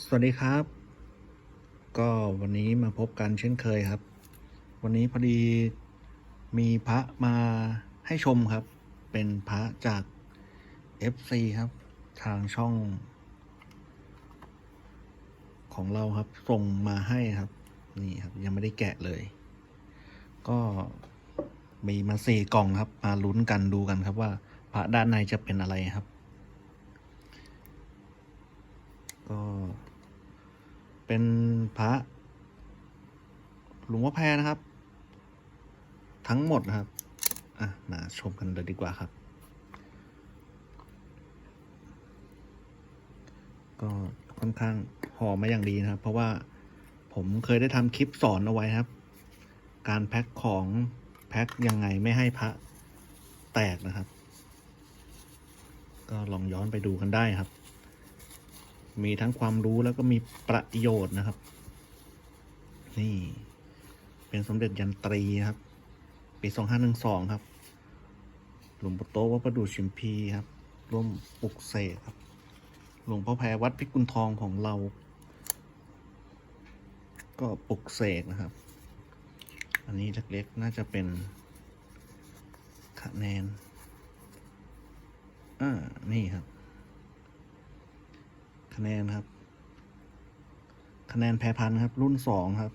สวัสดีครับ ก็วันนี้มาพบกันเช่นเคยครับ วันนี้พอดีมีพระมาให้ชมครับ เป็นพระจาก FC ครับ ทางช่อง ของเราครับ ส่งมาให้ครับ นี่ครับ ยังไม่ได้แกะเลย ก็มีมาสี่กล่องครับ มาลุ้นกันดูกันครับว่าพระด้านในจะเป็นอะไรครับ ก็เป็นพระหลวงพ่อแพรนะครับ ทั้งหมดนะครับ อะ มาชมกันเลยดีกว่าครับ ก็ค่อนข้างห่อมาอย่างดีนะครับ เพราะว่าผมเคยได้ทำคลิปสอนเอาไว้ครับ การแพ็คของแพ็คยังไงไม่ให้พระแตกนะครับ ก็ลองย้อนไปดูกันได้ครับ มีทั้งความรู้แล้วก็มีประโยชน์นะครับ นี่ เป็นสมเด็จยันตรีครับ ปีสองห้าหนึ่งสองครับ หลวงปู่โตวัดประดู่ชิมพีครับ ร่วมปลุกเสกครับ หลวงพ่อแพรวัดพิกุลทองของเรา ก็ปลุกเสกนะครับ อันนี้เล็กๆน่าจะเป็นคะแนน อ่า นี่ครับ คะแนนครับ คะแนนแพรพันครับ รุ่นสองครับ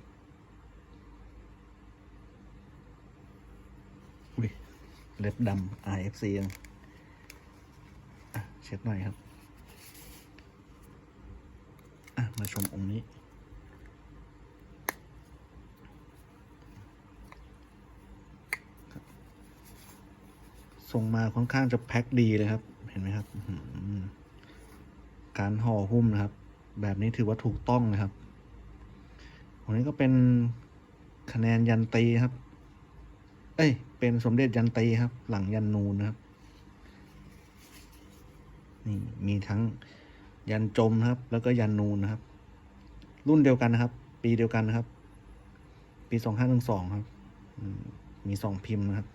อุ้ยเล็บดำ IFC ยังเช็ดหน่อยครับมาชมองค์นี้ ส่งมาค่อนข้างจะแพ็คดีเลยครับ เห็นไหมครับ การห่อหุ้มนะครับ แบบนี้ถือว่าถูกต้องนะครับอันนี้ก็เป็นคะแนนยันตีครับ เอ้ย เป็นสมเด็จยันตีครับ หลังยันนูนนะครับนี่มีทั้งยันจมนะครับ แล้วก็ยันนูนนะครับ รุ่นเดียวกันนะครับ ปีเดียวกันนะครับ ปีสองห้าหนึ่งสองครับ มีสองพิมพ์นะครับ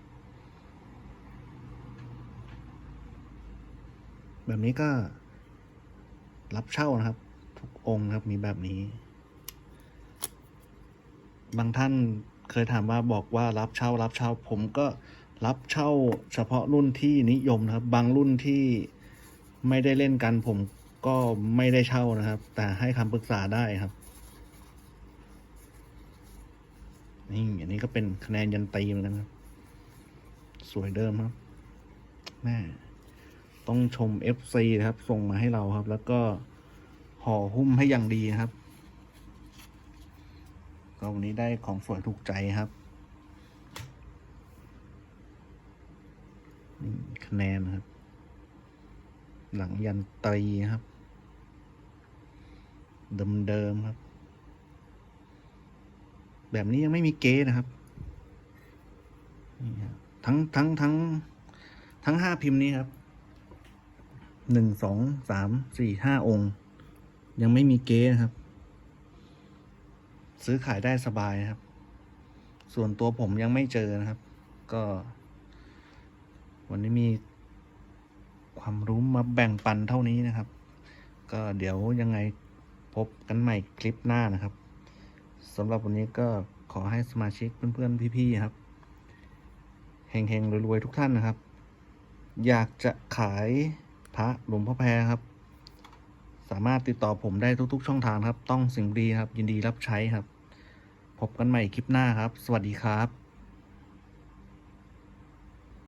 แบบนี้ก็ รับเช่านะครับ ทุกองค์ครับมีแบบนี้ บางท่านเคยถามว่าบอกว่ารับเช่ารับเช่า ผมก็รับเช่าเฉพาะรุ่นที่นิยมนะครับ บางรุ่นที่ไม่ได้เล่นกัน ผมก็ไม่ได้เช่านะครับ แต่ให้คำปรึกษาได้ครับนี่อันนี้ก็เป็นคะแนนยันตีเหมือนกันครับ สวยเดิมครับแม่ ต้องชม FC นะครับ ส่งมาให้เราครับ แล้วก็ห่อหุ้มให้อย่างดีนะครับก็วันนี้ได้ของสวยถูกใจครับนี่คะแนนครับ หลังยันตรีครับ เดิมๆครับ แบบนี้ยังไม่มีเก๊นะครับนี่ครับทั้งทั้งทั้งทั้งห้าพิมพ์นี้ครับ หนึ่งสองสามสี่ห้าองค์ ยังไม่มีเก๊นะครับ ซื้อขายได้สบายนะครับ ส่วนตัวผมยังไม่เจอนะครับ ก็ วันนี้มีความรู้มาแบ่งปันเท่านี้นะครับ ก็เดี๋ยวยังไงพบกันใหม่คลิปหน้านะครับสำหรับวันนี้ก็ขอให้สมาชิกเพื่อนๆพี่ๆครับเฮงๆรวยๆทุกท่านนะครับ อยากจะขาย พระหลวงพ่อแพรครับ สามารถติดต่อผมได้ทุก ๆ ช่องทางครับ ต้องสิ่งดีครับ ยินดีรับใช้ครับ พบกันใหม่คลิปหน้าครับ สวัสดีครับ